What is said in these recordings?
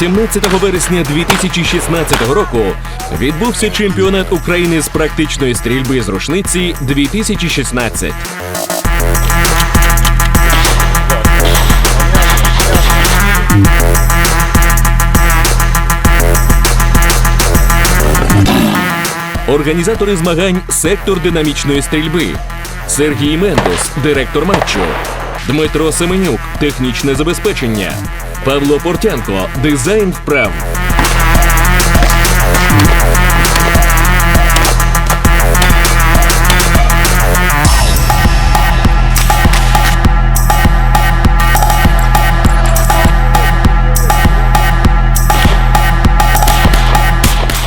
18 вересня 2016 року відбувся чемпіонат України з практичної стрільби з рушниці 2016. Організатори змагань сектор динамічної стрільби. Сергій Мендус, директор матчу. Дмитро Семенюк, технічне забезпечення. Павло Портянко, дизайн вправ.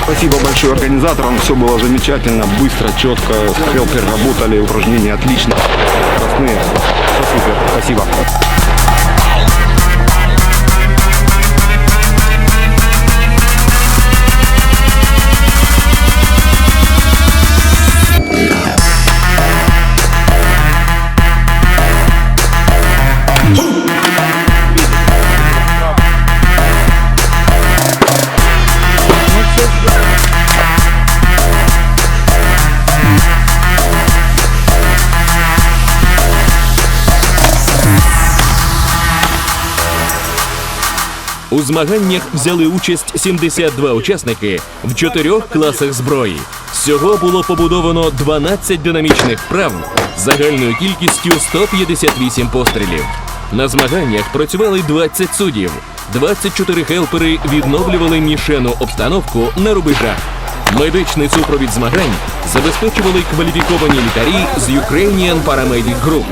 Спасибо большое организаторам, все было замечательно, быстро, четко, хелперы работали, упражнения отлично, скоростные, все супер, спасибо. У змаганнях взяли участь 72 учасники в чотирьох класах зброї. Всього було побудовано 12 динамічних вправ загальною кількістю 158 пострілів. На змаганнях працювали 20 суддів, 24 хелпери відновлювали мішену обстановку на рубежах. Медичний супровід змагань забезпечували кваліфіковані лікарі з Ukrainian Paramedic Group.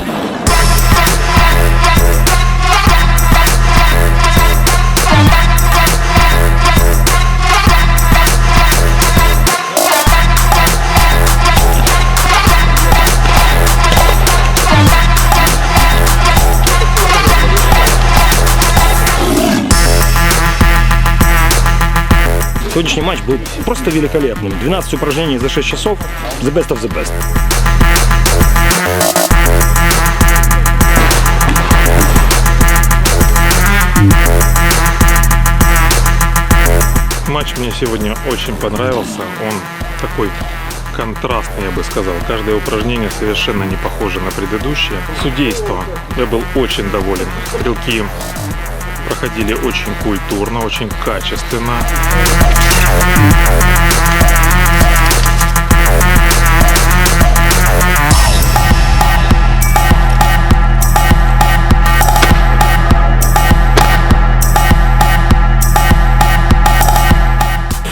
Сегодняшний матч был просто великолепным. 12 упражнений за 6 часов. The best of the best. Матч мне сегодня очень понравился. Он такой контрастный, я бы сказал. Каждое упражнение совершенно не похоже на предыдущее. Судейство. Я был очень доволен. Стрелки проходили очень культурно, очень качественно.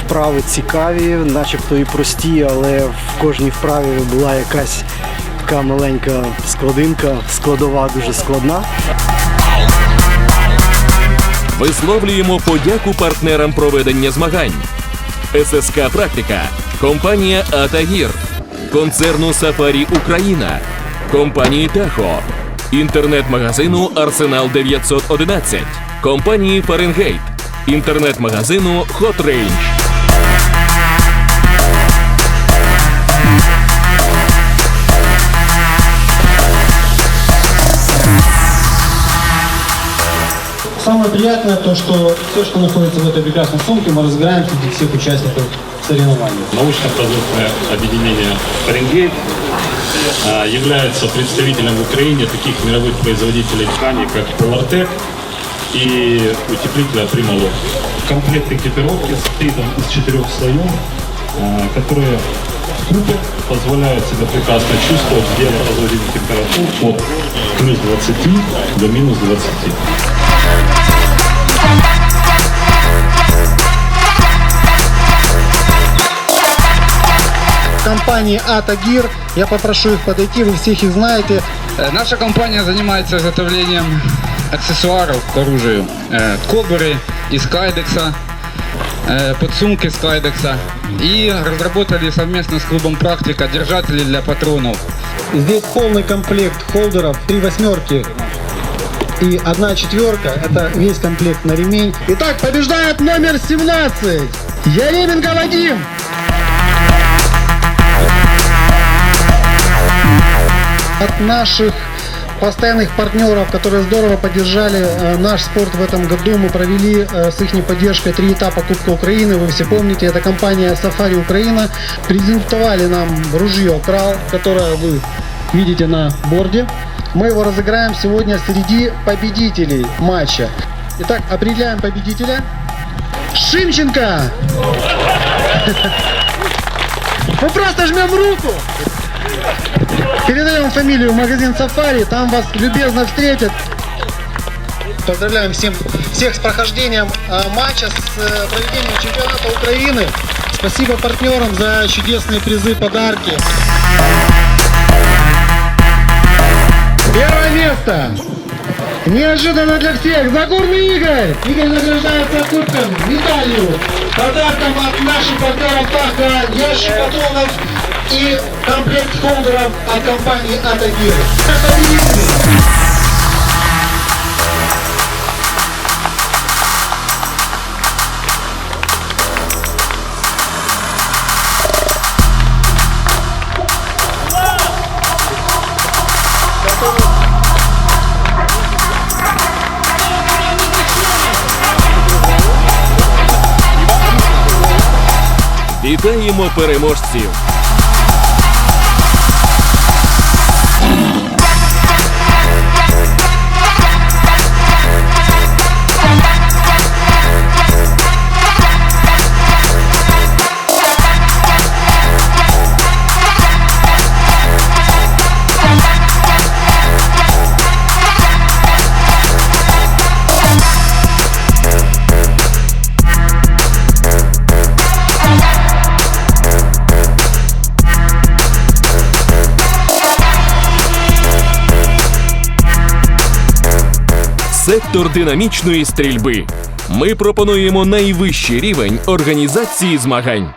Вправи цікаві, начебто і прості, але в кожній вправі була якась така маленька складинка, складова дуже складна. Висловлюємо подяку партнерам проведення змагань. ССК Практика, компанія Атагір, концерну Сафарі Україна, компанії Тахо, інтернет-магазину Арсенал 911, компанії Фаренгейт, інтернет-магазину Range. Самое приятное то, что все, что находится в этой прекрасной сумке, мы разбираем среди всех участников соревнований. научно-продуктное объединение Фаренгейт а, является представителем в Украине таких мировых производителей тканей, как Polartec и утеплителя Primaloc. Комплект экипировки состоит из четырех слоев, а, которые в купе себя прекрасно чувствовать, где разводить температуру от плюс 20 до минус 20. Компании Атагир, я попрошу их подойти, вы всех их знаете. Э, Наша компания занимается изготовлением аксессуаров к оружию. Э, Кобуры из кайдекса, э, подсумки с кайдекса. И разработали совместно с клубом «Практика» держатели для патронов. Здесь полный комплект холдеров, три восьмерки и одна четверка. Это весь комплект на ремень. Итак, побеждает номер 17. Яременко Вадим. От наших постоянных партнеров, которые здорово поддержали э, наш спорт в этом году. Мы провели э, с их поддержкой три этапа Кубка Украины. Вы все помните, это компания Safari Украина. Презентовали нам ружье Крал, которое вы видите на борде. Мы его разыграем сегодня среди победителей матча. Итак, определяем победителя. Шимченко! Мы просто жмем руку! Передаем фамилию в магазин Сафари, там вас любезно встретят. Поздравляем всем, всех с прохождением э, матча, с э, проведением чемпионата Украины. Спасибо партнерам за чудесные призы, подарки. Первое место. Неожиданно для всех. Загорный Игорь. Игорь награждается кубком, медалью, подарком от наших партнеров ТАХа, ящик патронов и комплект холдеров от компании Атагир. Вітаємо переможців! Сектор динамічної стрільби. Ми пропонуємо найвищий рівень організації змагань.